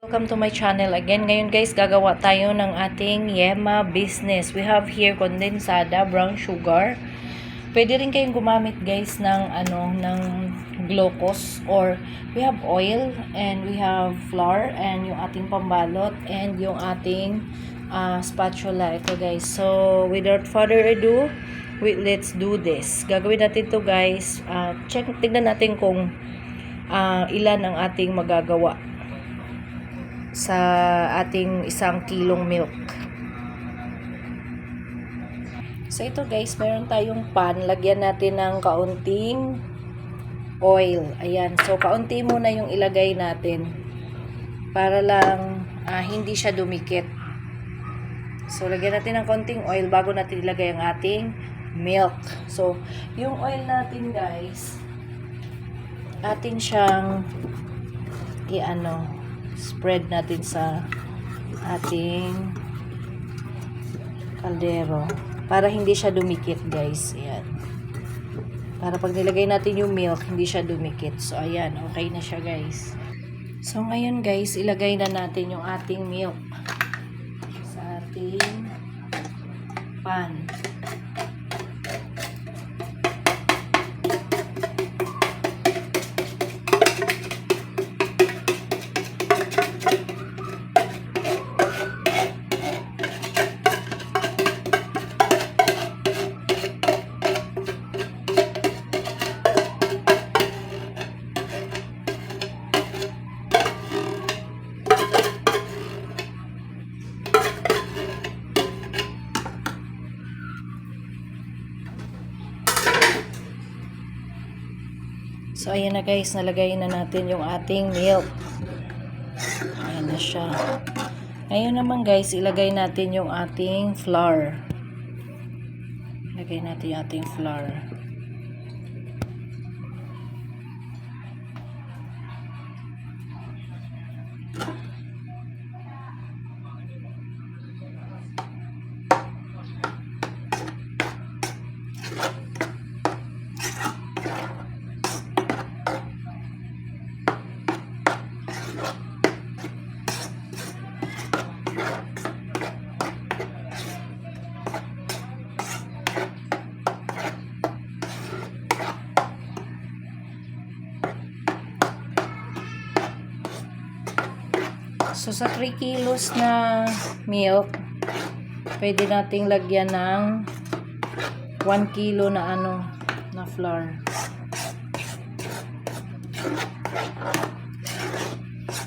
Welcome to my channel again. Ngayon guys, gagawa tayo ng ating Yema business. We have here condensada, brown sugar. Pwede rin kayong gumamit guys ng ano ng glucose or we have oil and we have flour and yung ating pambalot and yung ating ah, spatula ito guys. So without further ado, wait, let's do this. Gagawin natin to guys. Ah, check tignan natin kung ah, ilan ang ating magagawa sa ating isang kilong milk. So ito guys, meron tayong pan. Lagyan natin ng kaunting oil. Ayan. So kaunti muna yung ilagay natin para lang ah, hindi siya dumikit. So lagyan natin ng kaunting oil bago natin ilagay ang ating milk. So yung oil natin guys, atin siyang i-ano, spread natin sa ating kaldero para hindi siya dumikit guys. Ayan. Para pag nilagay natin yung milk hindi siya dumikit. So ayan. Okay na siya guys. So ngayon guys ilagay na natin yung ating milk sa ating pan So, ayan na guys, nalagay na natin yung ating milk. Ayan na siya. Ngayon naman guys, ilagay natin yung ating flour. Ilagay natin yung ating flour. Sa 3 kilos na milk, pwede nating lagyan ng 1 kilo na ano, na flour.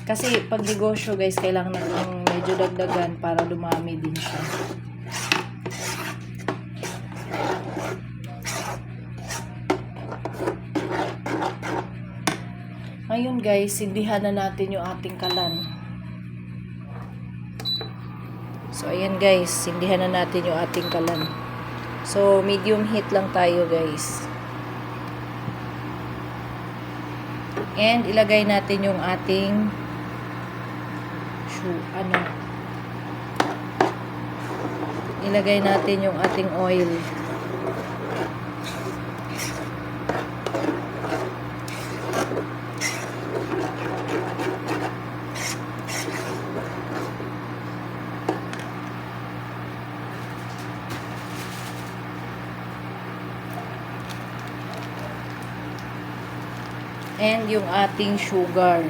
Kasi pag negosyo guys, kailangan natin medyo dagdagan para dumami din siya. Ngayon guys, sindihan na natin yung ating kalan. So, ayan guys, sindihan na natin yung ating kalan. So, medium heat lang tayo guys. And, ilagay natin yung ating shoe, ano, ilagay natin yung ating oil. And yung ating sugar.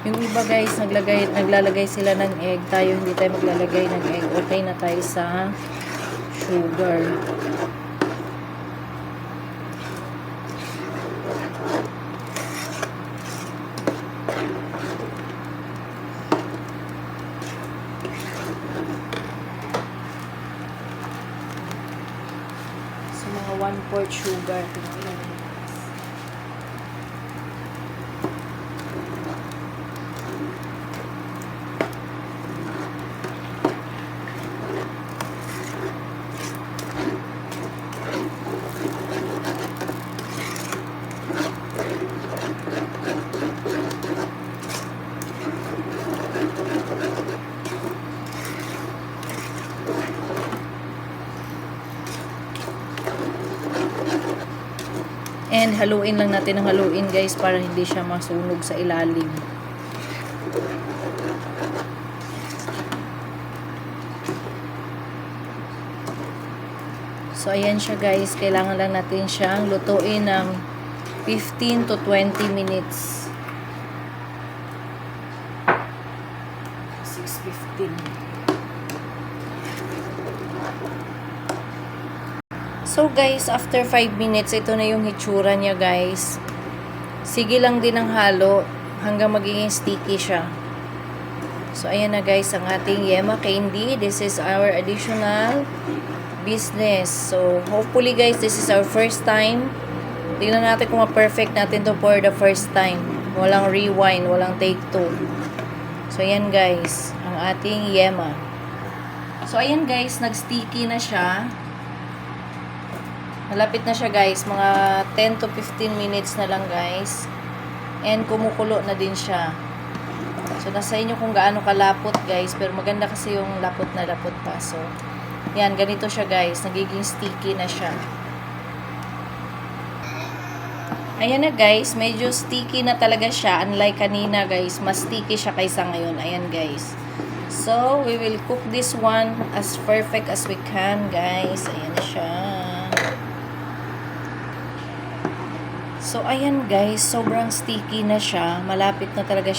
Yung iba guys, naglagay, naglalagay sila ng egg. Tayo hindi tayo maglalagay ng egg. Okay na tayo sa sugar. So, mga 1-4 sugar. Tingnan And haluin lang natin ng haluin guys para hindi siya masunog sa ilalim. So ayan siya guys, kailangan lang natin siyang lutuin ng 15 to 20 minutes. 6.15 So guys, after 5 minutes, ito na yung hitsura niya guys. Sige lang din ang halo hanggang magiging sticky siya. So ayan na guys, ang ating Yema candy. This is our additional business. So hopefully guys, this is our first time. Tingnan natin kung ma-perfect natin to for the first time. Walang rewind, walang take two. So ayan guys, ang ating Yema. So ayan guys, nag-sticky na siya. Malapit na siya guys, mga 10 to 15 minutes na lang guys. And kumukulo na din siya. So nasa inyo kung gaano kalapot guys, pero maganda kasi yung lapot na lapot pa. So yan, ganito siya guys, nagiging sticky na siya. Ayan na guys, medyo sticky na talaga siya. Unlike kanina guys, mas sticky siya kaysa ngayon. Ayan guys. So, we will cook this one as perfect as we can guys. Ayan na siya. So, ayan guys, sobrang sticky na siya. Malapit na talaga siya